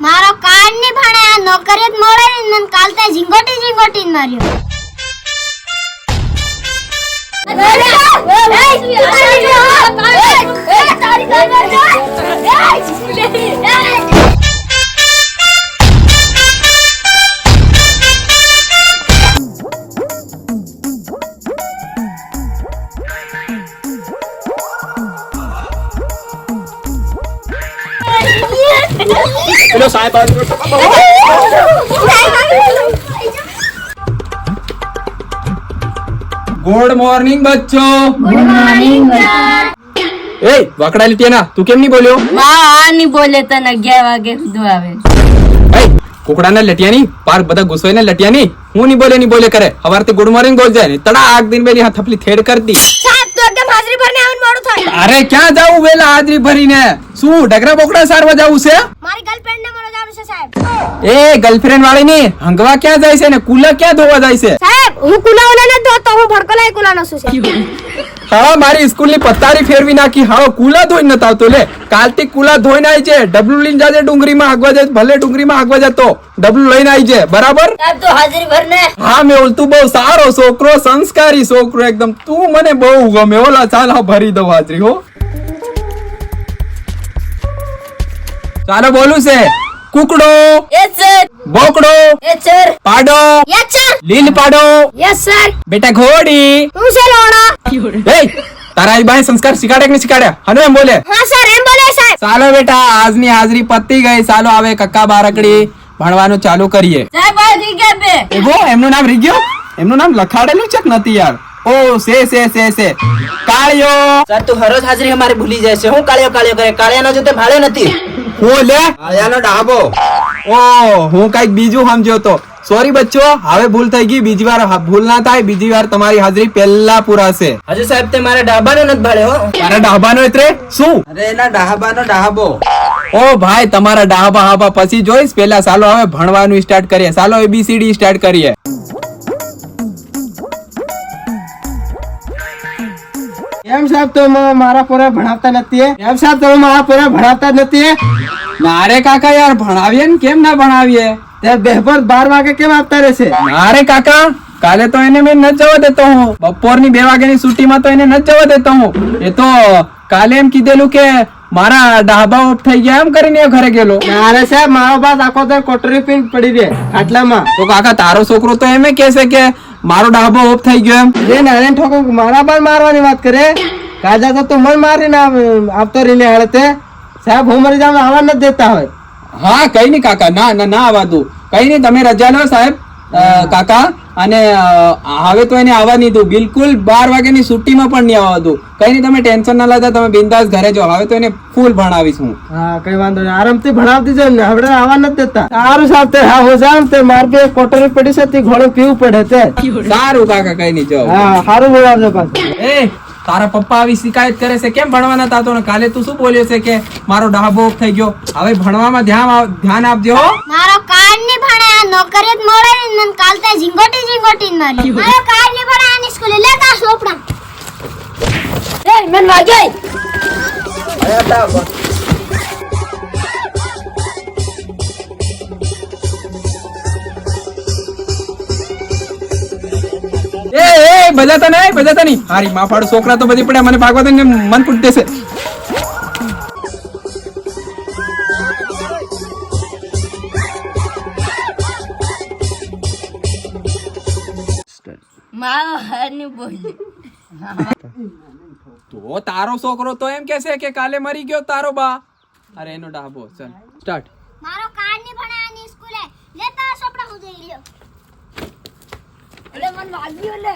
મારો કાનની ભણે આ નોકરી જ મળે ને મને કાલ તે ઝીંગોટી ઝીંગોટી માર્યો પેલો સાહેબ ગુડ મોર્નિંગ બચ્ચો એ વાકડા લીટીયા તું કેમ નહીં બોલ્યો આ ની બોલે તને અગિયાર વાગે સુધી આવે એ કુકડાના લટિયાની પાર બધા ગુસ્સોઈને લટિયાની હું નહીં બોલે નહીં બોલે કરે હવારથી ગુડ મોર્નિંગ બોલ જાય ને તડા આગ દિન બેલી હા થપલી થેડ કરતી તો એકદમ હાજરી ભરને આવવાનું મોડું થાય. અરે ક્યાં જાવું વેલા હાજરી ભરીને? શું ડગરા બોકડા સારવા જાવું છે? મારી ગર્લફ્રેન્ડ ને મળવા જવાનું છે સાહેબ. એ ગર્લફ્રેન્ડ વાળી ની હંગવા ક્યાં જાય છે ને કુલા ક્યાં ધોવા જાય છે? સાહેબ હું ધોતો લાઈ કુલાનો છું છે? હા મારી સ્કૂલની પત્તારી ફેરવી નાખી. હા કુલા ધોઈ નતા આવતો લે. કાલથી કુલા ધોઈને આવી છે. ડબલું લઈને જાજે ડુંગરીમાં આગવા જાય. ભલે ડુંગરીમાં આગવા જતો ડબલું લઈને આવી છે. બરાબર? તો હાજરી ભર ને. હા મેં ઓલતું બહુ સારો છોકરો સંસ્કારી છોકરો એકદમ. તું મને બહુ ગમે. ઓલા ચાલ હા ભરી દઉં હાજરી હો. ચાલો બોલું છે. કુકડો યસ સર બોકડો યસ સર પાડો યસ સર લીલ પાડો. યસ સર બેટા ઘોડી. હું એ તારા બાઈ સંસ્કાર શીખાડે કે નહીં શીખાડ્યા? હનુ એમ બોલે. હા સર એમ બોલે સાહેબ ચાલો બેટા આજની હાજરી પતી ગઈ. ચાલો આવે કક્કા બારકડી ભણવાનું ચાલુ કરીએ. સાહેબ આ થઈ બે. એવો એમનું નામ રહી ગયું? એમનું નામ લખાડેલું છે કે નથી યાર? ઓ સે સે સે સે. કાળિયો. સર તું હરોજ હાજરી અમારી ભૂલી જાય છે. હું કાળિયો કાળિયો કરે? કાળિયાનો જો તે ભાળ્યો નથી. હું લે? કાળિયાનો ડાબો. ઓ હું કંઈક બીજું સમજ્યો તો. સોરી બચ્ચો હવે ભૂલ થઈ ગઈ. બીજી વાર ભૂલ ના થાય. બીજી વાર તમારી હાજરી પહેલા પુરાશે. હજુ સાહેબ તે મારા ડાબાનો નથી ભાડે હો. તારા ડાબાનો એટલે શું? અરે એના ડાબાનો ડાબો. ઓ ભાઈ તમારા ડાબા હાબા પછી જોઈશ. પેલા સાલો હવે ભણવાનું સ્ટાર્ટ કરીએ. સાલો એબીસીડી સ્ટાર્ટ કરીએ. એમ સાહેબ તો મારા પોરા ભણાવતા નથી એમ સાહેબ તમે મારા પોરા ભણાવતા જ નથી મારે કાકા યાર ભણાવીએ ને કેમ ના ભણાવીએ? તે બહેબર બાર વાગે કેમ આપતા રહેશે? મારે કાકા કાલે તો એને મેં ન જવા દેતો હું. બપોરની બે વાગ્યાની છૂટીમાં તો એને ન જવા દેતો હું. એ તો કાલે એમ કીધેલું કે મારા ડાબા ઓફ થઈ ગયા એમ કરીને ઘરે ગયેલો. અરે સાહેબ મારો બાદ આખો તો કોટરી પીન પડી રહે આટલામાં. તો કાકા તારો છોકરો તો એમ કેસે કે મારો ડાબો ઓફ થઈ ગયો એમ. જે નારાયણ ઠોકો મારા બાર મારવાની વાત કરે. કાજા તો તું મન મારીને આવતો રહીને હાલે તે સાહેબ હું મરી જાઉં આવવા નથી દેતા હોય. હા કઈ નહીં કાકા ના ના ના આવા દઉં કઈ નહીં તમે રજા લો સાહેબ. કાકા અને હવે તો એને આવવા નહીં દઉં. બિલકુલ બાર વાગ્યાની છુટ્ટીમાં પણ નહીં આવવા દઉં. કઈ નહીં તમે ટેન્શન ના લેતા તમે બિંદાસ ઘરે જાઓ. હવે તો એને ફૂલ ભણાવીશ હું. હા કઈ વાંધો નહીં. આરામથી ભણાવતી જાય ને. હવે આવવા નથી દેતા. સારું સાહેબ તે હા હું જાઉં તે માર બે કોટર પડી છે તે ઘોડું પીવું પડે તે. સારું કાકા કઈ નહીં જાઓ. હા સારું બોલાવજો પાછું. એ તારા પપ્પા આવી શિકાયત કરે છે કેમ ભણવાના તાતો ને કાલે તું શું બોલ્યો છે કે મારો ડાબો થઈ ગયો? હવે ભણવામાં ધ્યાન ધ્યાન આપજો મારો કાર્ડની ભણે આ નોકરી જ મળે ને મને કાલ તે ઝીંગોટી ઝીંગોટી મારી મારો કાર્ડની ભણે આની સ્કૂલે લેતા સોપડા. એ મન વાગે. એ એ બજાતા નહીં બજાતા નહીં. હારી માફાડું છોકરા તો બધી પડ્યા મને ભાગવા દે ને મન કૂટ દેશે. તો તારો છોકરો તો એમ કેસે કે કાલે મરી ગયો તારો બા. અરે એનો ડાબો ચલ સ્ટાર્ટ. મારો કારની ભણે આની સ્કૂલે લેતા સોપડા હું જઈ લ્યો. એટલે મન વાગ્યો લે